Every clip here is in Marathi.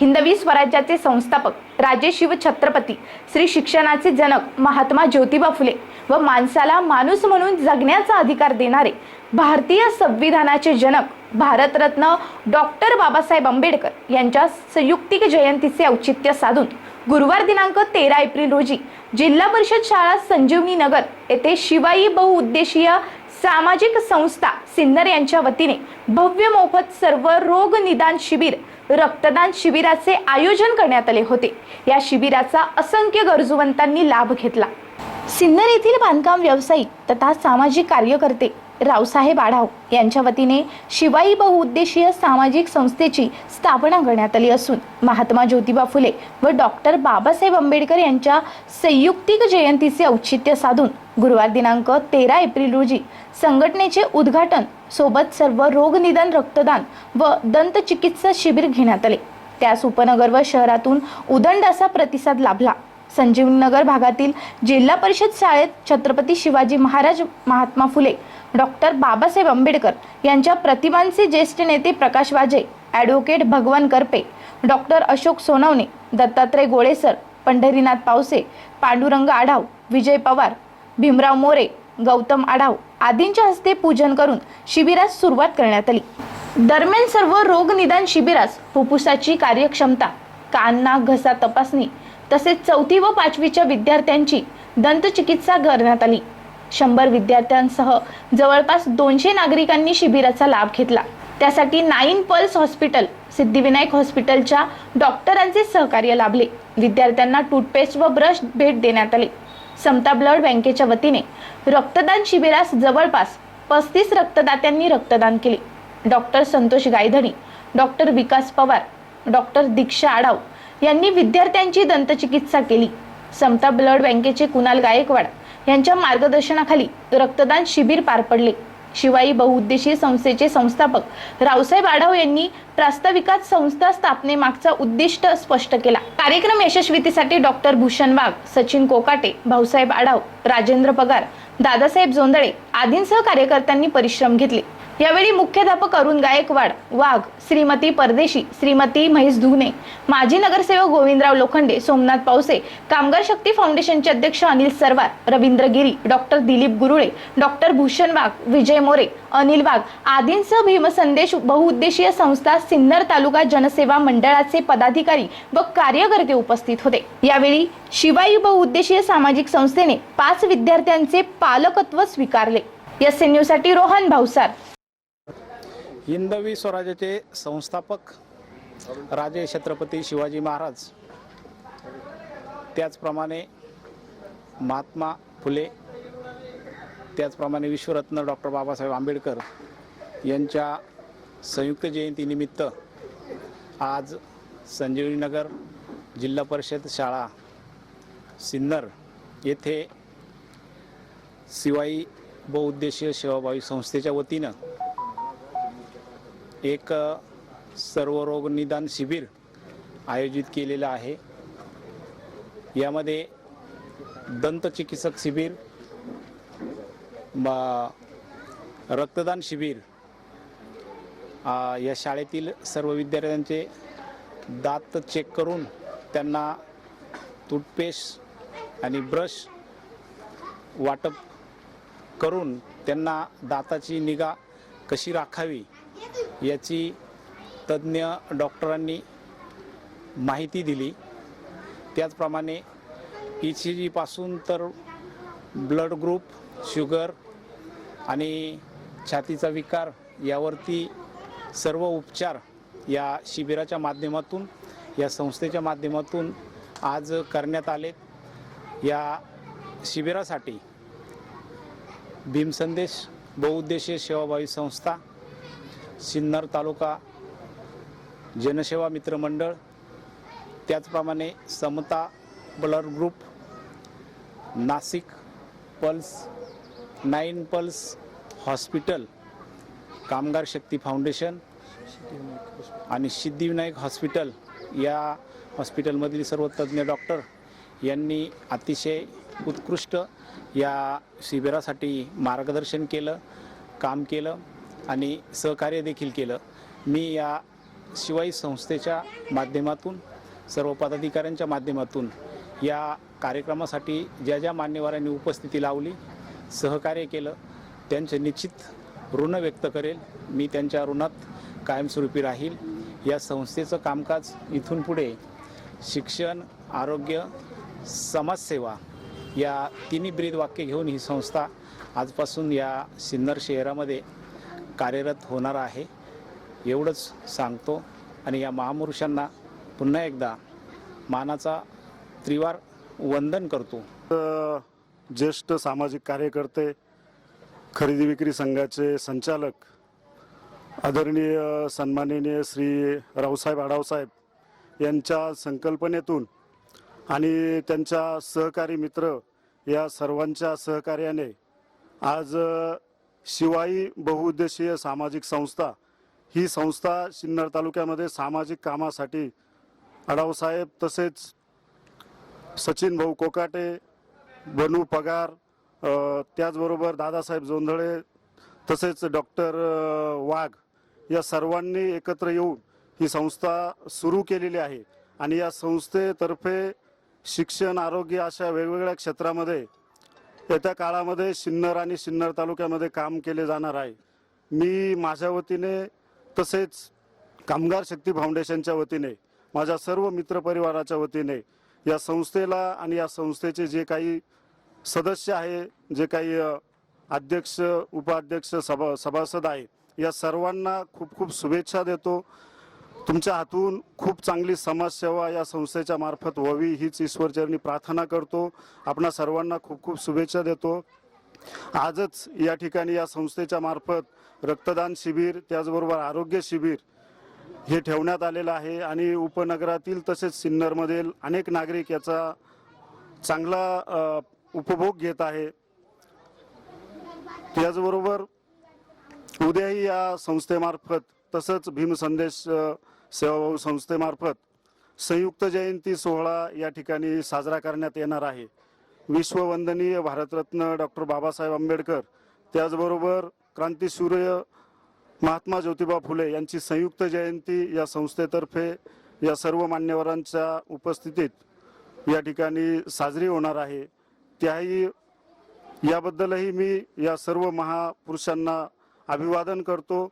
हिंदवी स्वराज्याचे संस्थापक राजे शिव छत्रपती श्री शिक्षणाचे जनक महात्मा ज्योतिबा फुले व माणसाला माणूस म्हणून जगण्याचा अधिकार देणारे भारतीय संविधानाचे जनक भारतरत्न डॉक्टर बाबासाहेब आंबेडकर यांच्या संयुक्तिक जयंतीचे औचित्य साधून गुरुवार दिनांक तेरा एप्रिल रोजी जिल्हा परिषद शाळा संजीवनी नगर येथे शिवाई बहुउद्देशीय सामाजिक संस्था सिन्नर यांच्या वतीने भव्य मोफत सर्व रोग निदान शिबिर रक्तदान शिबिराचे आयोजन करण्यात आले होते. या शिबिराचा असंख्य गरजूवंतांनी लाभ घेतला. सिन्नर येथील बांधकाम व्यावसायिक तथा सामाजिक कार्यकर्ते रावसाहेब आढाव यांच्या वतीने शिवाई बहुउद्देशीय सामाजिक संस्थेची स्थापना करण्यात आली असून महात्मा ज्योतिबा फुले व डॉक्टर बाबासाहेब आंबेडकर यांच्या संयुक्तिक जयंतीचे औचित्य साधून गुरुवार दिनांक तेरा एप्रिल रोजी संघटनेचे उद्घाटन सोबत सर्व रोगनिदान रक्तदान व दंतचिकित्सा शिबिर घेण्यात आले. त्यास उपनगर व शहरातून उदंड असा प्रतिसाद लाभला. संजीवनगर भागातील जिल्हा परिषद शाळेत छत्रपती शिवाजी महाराज महात्मा फुले डॉक्टर बाबासाहेब आंबेडकर यांच्या प्रतिमांचे ज्येष्ठ नेते प्रकाश वाजे ॲडव्होकेट भगवान करपे डॉक्टर अशोक सोनवणे दत्तात्रय गोळेसर पंढरीनाथ पावसे पांडुरंग आढाव विजय पवार भीमराव मोरे गौतम आढाव आदींच्या हस्ते पूजन करून शिबिरास सुरुवात करण्यात आली. दरम्यान सर्व रोग निदान शिबिरास फुफ्फुसाची कार्यक्षमता कान नाक घसा तपासणी तसेच चौथी व पाचवीच्या विद्यार्थ्यांची दंतचिकित्सा करण्यात आली. शंभर विद्यार्थ्यांसह जवळपास दोनशे नागरिकांनी शिबिराचा लाभ घेतला. त्यासाठी नाईन पल्स हॉस्पिटल सिद्धिविनायक हॉस्पिटलच्या डॉक्टरांचे सहकार्य लाभले. विद्यार्थ्यांना टूथपेस्ट व ब्रश भेट देण्यात आले. समता ब्लड बँकेच्या वतीने रक्तदान शिबिरास जवळपास पस्तीस रक्तदात्यांनी रक्तदान केले. Doctor Santosh Gaydhani doctor Vikas Pawar doctor Diksha Adav यांनी विद्यार्थ्यांची दंतचिकित्सा केली. समता ब्लड बँकेचे कुणाल गायकवाड यांच्या मार्गदर्शनाखाली रक्तदान शिबिर पार पडले. शिवाई बहुउद्देशीय संस्थेचे संस्थापक रावसाहेब आढाव यांनी प्रास्ताविकात संस्था स्थापनेमागचा उद्दिष्ट स्पष्ट केला. कार्यक्रम यशस्वीतीसाठी डॉक्टर भूषण वाघ सचिन कोकाटे भाऊसाहेब आढाव राजेंद्र पगार दादासाहेब जोंदळे आदींसह कार्यकर्त्यांनी परिश्रम घेतले. यावेळी मुख्याध्यापक अरुण गायकवाड वाघ श्रीमती परदेशी श्रीमती महेश धुने माजी नगरसेवक गोविंदराव लोखंडे सोमनाथ पावसे कामगार शक्ती फाउंडेशनचे अध्यक्ष अनिल सरवार रवींद्र गिरी डॉक्टर दिलीप गुरुळे डॉक्टर भूषण वाघ विजय मोरे अनिल वाघ आदींसह भीमसंदेश बहुउद्देशीय संस्था सिन्नर तालुका जनसेवा मंडळाचे पदाधिकारी व कार्यकर्ते उपस्थित होते. यावेळी शिवाई बहुउद्देशीय सामाजिक संस्थेने पाच विद्यार्थ्यांचे पालकत्व स्वीकारले. एस एनसाठी रोहन भावसार हिंदवी स्वराज्याचे संस्थापक राजे छत्रपती शिवाजी महाराज. त्याचप्रमाणे महात्मा फुले त्याचप्रमाणे विश्वरत्न डॉक्टर बाबासाहेब आंबेडकर यांच्या संयुक्त जयंतीनिमित्त आज संजीवनीनगर जिल्हा परिषद शाळा सिन्नर येथे शिवाई बहुउद्देशीय सेवाभावी संस्थेच्या वतीनं एक सर्व रोग निदान शिबिर आयोजित केलेलं आहे. यामध्ये दंतचिकित्सक शिबिर रक्तदान शिबिर या शाळेतील सर्व विद्यार्थ्यांचे दात चेक करून त्यांना टूथपेस्ट आणि ब्रश वाटप करून त्यांना दाताची निगा कशी राखावी याची तज्ज्ञ डॉक्टरांनी माहिती दिली. त्याचप्रमाणे ई सी जीपासून तर ब्लड ग्रुप शुगर आणि छातीचा विकार यावरती सर्व उपचार या शिबिराच्या माध्यमातून या संस्थेच्या माध्यमातून आज करण्यात आले या शिबिरासाठी भीमसंदेश बहुउद्देशीय सेवाभावी संस्था सिन्नर तालुका जनसेवा मित्र मंडळ त्याचप्रमाणे Samata blood group Nashik pulse nine pulse hospital Kamgar Shakti foundation आणि सिद्धिविनायक हॉस्पिटल या हॉस्पिटलमधील सर्व तज्ज्ञ डॉक्टर यांनी अतिशय उत्कृष्ट या शिबिरासाठी मार्गदर्शन केलं काम केलं. आणि सहकार्य देखील केलं. मी या शिवाई संस्थेच्या माध्यमातून सर्व पदाधिकाऱ्यांच्या माध्यमातून या कार्यक्रमासाठी ज्या ज्या मान्यवरांनी उपस्थिती लावली सहकार्य केलं त्यांचे निश्चित ऋण व्यक्त करेल. मी त्यांच्या ऋणात कायमस्वरूपी राहील. या संस्थेचं कामकाज इथून पुढे शिक्षण आरोग्य समाजसेवा या तिन्ही ब्रीद वाक्य घेऊन ही संस्था आजपासून या सिन्नर शहरामध्ये कार्यरत होणार आहे एवढंच सांगतो. आणि या महापुरुषांना पुन्हा एकदा मानाचा त्रिवार वंदन करतो. ज्येष्ठ सामाजिक कार्यकर्ते खरेदी विक्री संघाचे संचालक आदरणीय सन्माननीय श्री रावसाहेब आढावसाहेब यांच्या संकल्पनेतून आणि त्यांच्या सहकारी मित्र या सर्वांच्या सहकार्याने आज शिवाई बहुउद्देशीय सामाजिक संस्था ही संस्था सिन्नर तालुक्यामध्ये सामाजिक कामासाठी अडावसाहेब तसेच सचिन भाऊ कोकाटे बनू पगार त्याचबरोबर दादासाहेब जोंधळे तसेच डॉक्टर वाघ या सर्वांनी एकत्र येऊन ही संस्था सुरू केलेली आहे. आणि या संस्थेतर्फे शिक्षण आरोग्य अशा वेगवेगळ्या क्षेत्रामध्ये येत्या काळामध्ये सिन्नर आणि सिन्नर तालुक्यामध्ये काम केले जाणार आहे. मी माझ्या वतीने तसेच कामगार शक्ती फाउंडेशनच्या वतीने माझ्या सर्व मित्रपरिवाराच्या वतीने या संस्थेला आणि या संस्थेचे जे काही सदस्य आहे जे काही अध्यक्ष उपाध्यक्ष सभा सभासद आहे या सर्वांना खूप खूप शुभेच्छा देतो. तुमच्या हातून खूप चांगली समाजसेवा या संस्थेच्या मार्फत व्हावी हीच ईश्वरचरणी प्रार्थना करतो. आपणा सर्वांना खूप खूप शुभेच्छा देतो. आजच या ठिकाणी या संस्थेच्या मार्फत रक्तदान शिबिर त्याचबरोबर आरोग्य शिबिर हे ठेवण्यात आलेलं आहे आणि उपनगरातील तसेच सिन्नरमधील अनेक नागरिक याचा चांगला उपभोग घेत आहे. त्याचबरोबर उद्याही या संस्थेमार्फत तसंच भीम संदेश सेवाभाऊ संस्थेमार्फत संयुक्त जयंती सोहळा या ठिकाणी साजरा करण्यात येणार आहे. विश्ववंदनीय भारतरत्न डॉक्टर बाबासाहेब आंबेडकर त्याचबरोबर क्रांतीसूर्य महात्मा ज्योतिबा फुले यांची संयुक्त जयंती या संस्थेतर्फे या सर्व मान्यवरांच्या उपस्थितीत या ठिकाणी साजरी होणार आहे. त्याही याबद्दलही मी या सर्व महापुरुषांना अभिवादन करतो.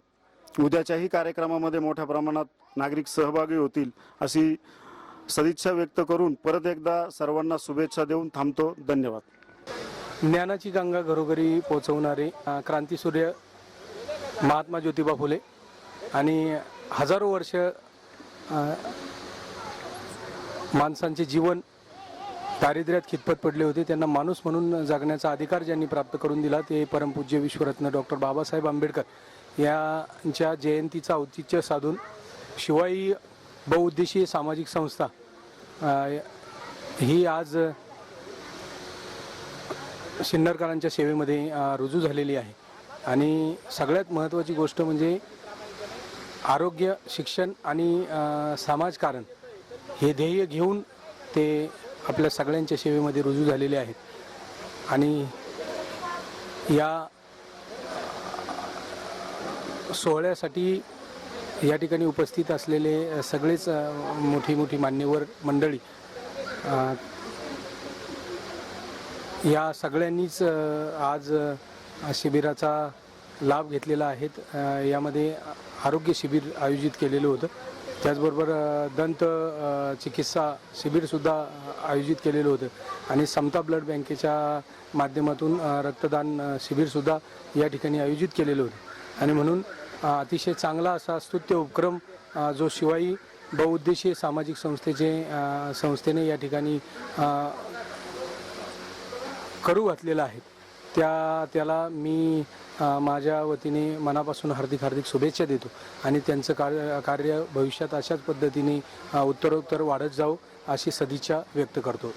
उद्याच्याही कार्यक्रमामध्ये मोठ्या प्रमाणात नागरिक सहभागी होतील अशी सदिच्छा व्यक्त करून परत एकदा सर्वांना शुभेच्छा देऊन थांबतो. धन्यवाद. ज्ञानाची गंगा घरोघरी पोहोचवणारे क्रांतीसूर्य महात्मा ज्योतिबा फुले आणि हजारो वर्ष माणसांचे जीवन दारिद्र्यात खितपत पडले होते. त्यांना माणूस म्हणून जगण्याचा अधिकार ज्यांनी प्राप्त करून दिला ते परमपूज्य विश्वरत्न डॉक्टर बाबासाहेब आंबेडकर यांच्या जयंतीचं औचित्य साधून शिवाई बहुउद्देशीय सामाजिक संस्था ही आज सिन्नरकरांच्या सेवेमध्ये रुजू झालेली आहे. आणि सगळ्यात महत्त्वाची गोष्ट म्हणजे आरोग्य शिक्षण आणि समाजकारण हे ध्येय घेऊन ते आपल्या सगळ्यांच्या सेवेमध्ये रुजू झालेले आहेत. आणि या सोहळ्यासाठी या ठिकाणी उपस्थित असलेले सगळेच मोठी मोठी मान्यवर मंडळी या सगळ्यांनीच आज शिबिराचा लाभ घेतलेला आहेत. यामध्ये आरोग्य शिबिर आयोजित केलेलं होतं. त्याचबरोबर दंत चिकित्सा शिबिरसुद्धा आयोजित केलेलं होतं. आणि समता ब्लड बँकेच्या माध्यमातून रक्तदान शिबिरसुद्धा या ठिकाणी आयोजित केलेलं होतं. आणि म्हणून अतिशय चांगला असा स्तुत्य उपक्रम जो शिवाई बहुउद्देशीय सामाजिक संस्थेचे संस्थेने या ठिकाणी करू घातलेला आहे. त्या त्याला मी माझ्या वतीने मनापासून हार्दिक हार्दिक शुभेच्छा देतो. आणि त्यांचं कार्य कार्य भविष्यात अशाच पद्धतीने उत्तरोत्तर वाढत जाऊ अशी सदिच्छा व्यक्त करतो.